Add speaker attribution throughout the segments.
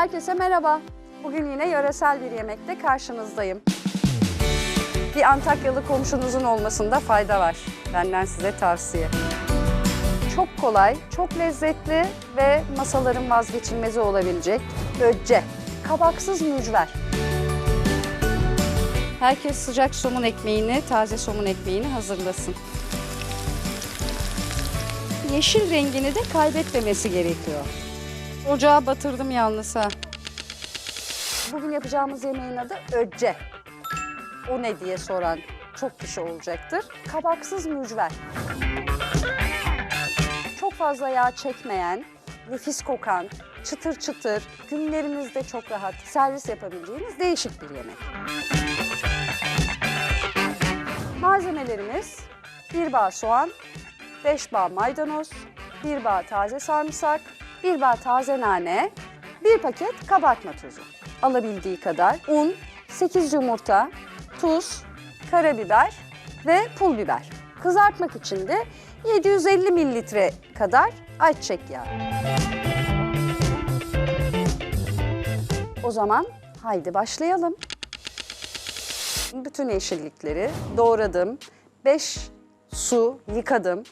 Speaker 1: Herkese merhaba. Bugün yine yöresel bir yemekte karşınızdayım. Bir Antakyalı komşunuzun olmasında fayda var. Benden size tavsiye. Çok kolay, çok lezzetli ve masaların vazgeçilmezi olabilecek öcce. Kabaksız mücver. Herkes sıcak somun ekmeğini, taze somun ekmeğini hazırlasın. Yeşil rengini de kaybetmemesi gerekiyor. Ocağa batırdım yalnız ha. Bugün yapacağımız yemeğin adı öcce. O ne diye soran çok kişi olacaktır. Kabaksız mücver. Çok fazla yağ çekmeyen, nefis kokan, çıtır çıtır, günlerinizde çok rahat servis yapabileceğiniz değişik bir yemek. Malzemelerimiz bir bağ soğan, 5 bağ maydanoz, bir bağ taze sarımsak, bir bağ taze nane, bir paket kabartma tozu. Alabildiği kadar un, 8 yumurta, tuz, karabiber ve pul biber. Kızartmak için de 750 mililitre kadar ayçiçek yağı. O zaman haydi başlayalım. Bütün yeşillikleri doğradım. 5 su yıkadım.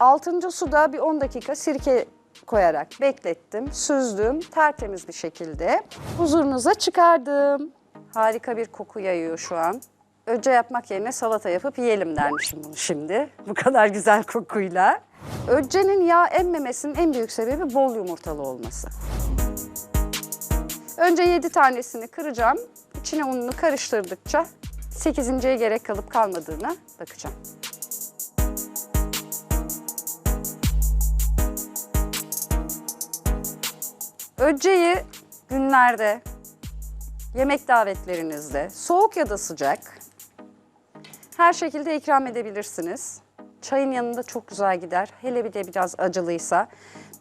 Speaker 1: Altıncı suda bir 10 dakika sirke koyarak beklettim, süzdüm tertemiz bir şekilde. Huzurunuza çıkardım. Harika bir koku yayıyor şu an. Önce yapmak yerine salata yapıp yiyelim dermişim bunu şimdi. Bu kadar güzel kokuyla. Öccenin yağ emmemesinin en büyük sebebi bol yumurtalı olması. Önce 7 tanesini kıracağım. İçine ununu karıştırdıkça 8.ye gerek kalıp kalmadığına bakacağım. Öcceyi günlerde, yemek davetlerinizde, soğuk ya da sıcak her şekilde ikram edebilirsiniz. Çayın yanında çok güzel gider. Hele bir de biraz acılıysa.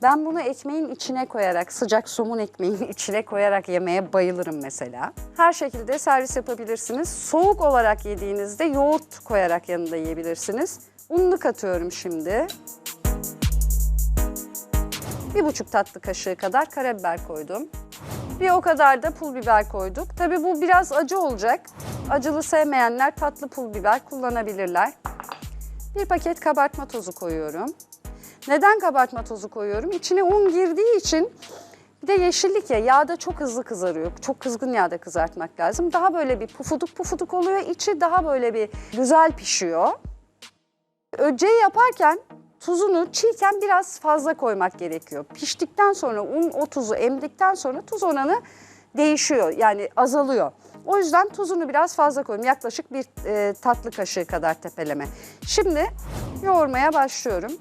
Speaker 1: Ben bunu ekmeğin içine koyarak, sıcak somun ekmeğin içine koyarak yemeye bayılırım mesela. Her şekilde servis yapabilirsiniz. Soğuk olarak yediğinizde yoğurt koyarak yanında yiyebilirsiniz. Ununu katıyorum şimdi. Bir buçuk tatlı kaşığı kadar karabiber koydum. Bir o kadar da pul biber koyduk. Tabii bu biraz acı olacak. Acılı sevmeyenler tatlı pul biber kullanabilirler. Bir paket kabartma tozu koyuyorum. Neden kabartma tozu koyuyorum? İçine un girdiği için bir de yeşillik ya yağda çok hızlı kızarıyor. Çok kızgın yağda kızartmak lazım. Daha böyle bir pufuduk pufuduk oluyor. İçi daha böyle bir güzel pişiyor. Öceği yaparken tuzunu çiğken biraz fazla koymak gerekiyor. Piştikten sonra un o tuzu emdikten sonra tuz oranı değişiyor yani azalıyor. O yüzden tuzunu biraz fazla koyun. Yaklaşık bir e, tatlı kaşığı kadar tepeleme. Şimdi yoğurmaya başlıyorum.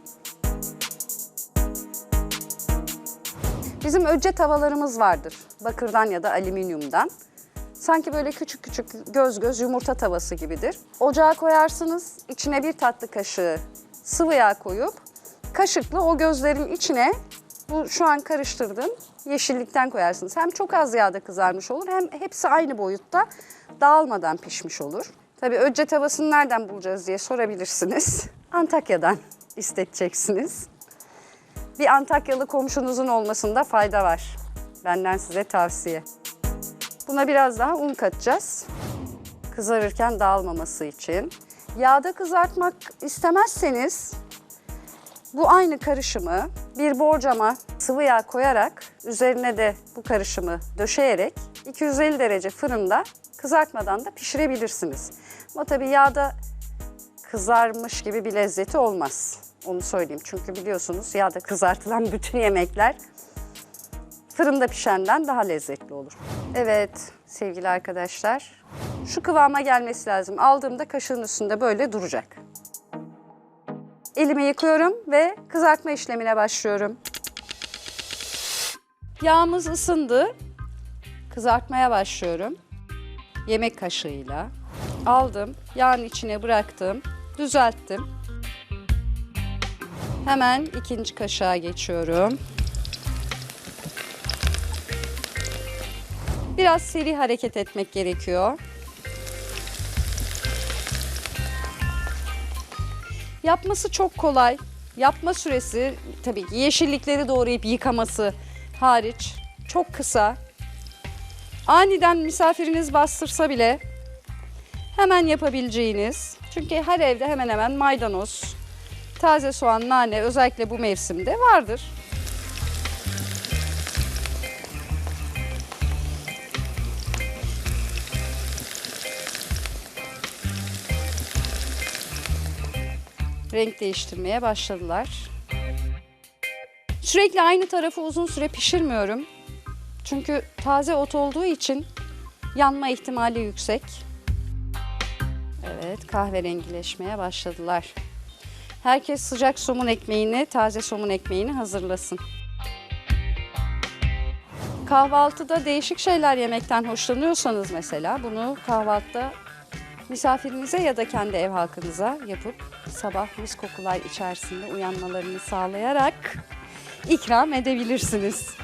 Speaker 1: Bizim öce tavalarımız vardır. Bakırdan ya da alüminyumdan. Sanki böyle küçük küçük göz göz yumurta tavası gibidir. Ocağa koyarsınız. içine bir tatlı kaşığı sıvı yağ koyup kaşıkla o gözlerin içine bu şu an karıştırdığım yeşillikten koyarsınız. Hem çok az yağda kızarmış olur hem hepsi aynı boyutta dağılmadan pişmiş olur. Tabii öcce tavasını nereden bulacağız diye sorabilirsiniz. Antakya'dan isteteceksiniz. Bir Antakyalı komşunuzun olmasında fayda var. Benden size tavsiye. Buna biraz daha un katacağız. Kızarırken dağılmaması için. Yağda kızartmak istemezseniz bu aynı karışımı bir borcama sıvı yağ koyarak üzerine de bu karışımı döşeyerek 250 derece fırında kızartmadan da pişirebilirsiniz. Ama tabii yağda kızarmış gibi bir lezzeti olmaz. Onu söyleyeyim çünkü biliyorsunuz yağda kızartılan bütün yemekler fırında pişenden daha lezzetli olur. Evet sevgili arkadaşlar şu kıvama gelmesi lazım. Aldığımda kaşığın üstünde böyle duracak. Elimi yıkıyorum ve kızartma işlemine başlıyorum. Yağımız ısındı. Kızartmaya başlıyorum. Yemek kaşığıyla aldım, yağın içine bıraktım, düzelttim. Hemen ikinci kaşığa geçiyorum. Biraz seri hareket etmek gerekiyor. Yapması çok kolay. Yapma süresi tabii ki yeşillikleri doğrayıp yıkaması hariç çok kısa. Aniden misafiriniz bastırsa bile hemen yapabileceğiniz. Çünkü her evde hemen hemen maydanoz, taze soğan, nane özellikle bu mevsimde vardır. Renk değiştirmeye başladılar. Sürekli aynı tarafı uzun süre pişirmiyorum. Çünkü taze ot olduğu için yanma ihtimali yüksek. Evet, kahverengileşmeye başladılar. Herkes sıcak somun ekmeğini, taze somun ekmeğini hazırlasın. Kahvaltıda değişik şeyler yemekten hoşlanıyorsanız mesela bunu kahvaltıda misafirinize ya da kendi ev halkınıza yapıp sabah mis kokular içerisinde uyanmalarını sağlayarak ikram edebilirsiniz.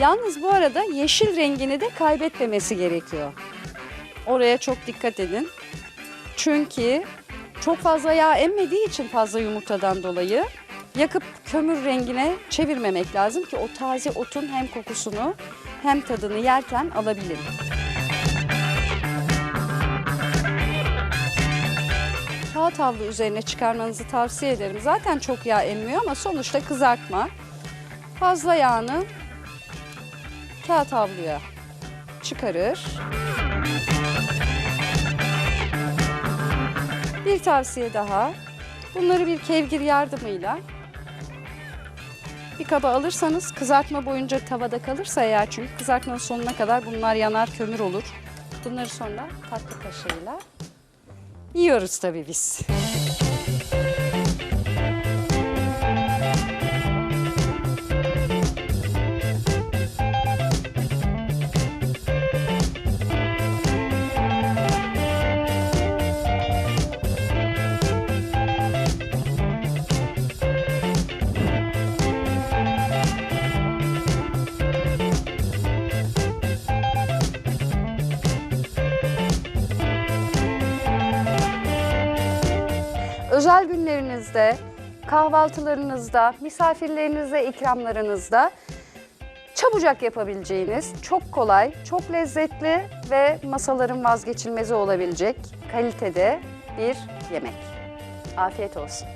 Speaker 1: Yalnız bu arada yeşil rengini de kaybetmemesi gerekiyor. Oraya çok dikkat edin. Çünkü çok fazla yağ emmediği için fazla yumurtadan dolayı yakıp kömür rengine çevirmemek lazım ki o taze otun hem kokusunu hem tadını yerken alabilin. Kağıt havlu üzerine çıkarmanızı tavsiye ederim. Zaten çok yağ emmiyor ama sonuçta kızartma. Fazla yağını kağıt havluya çıkarır. Bir tavsiye daha. Bunları bir kevgir yardımıyla bir kaba alırsanız kızartma boyunca tavada kalırsa eğer çünkü kızartmanın sonuna kadar bunlar yanar kömür olur. Bunları sonra tatlı kaşığıyla yiyoruz tabii biz. Özel günlerinizde, kahvaltılarınızda, misafirlerinize, ikramlarınızda çabucak yapabileceğiniz, çok kolay, çok lezzetli ve masaların vazgeçilmezi olabilecek kalitede bir yemek. Afiyet olsun.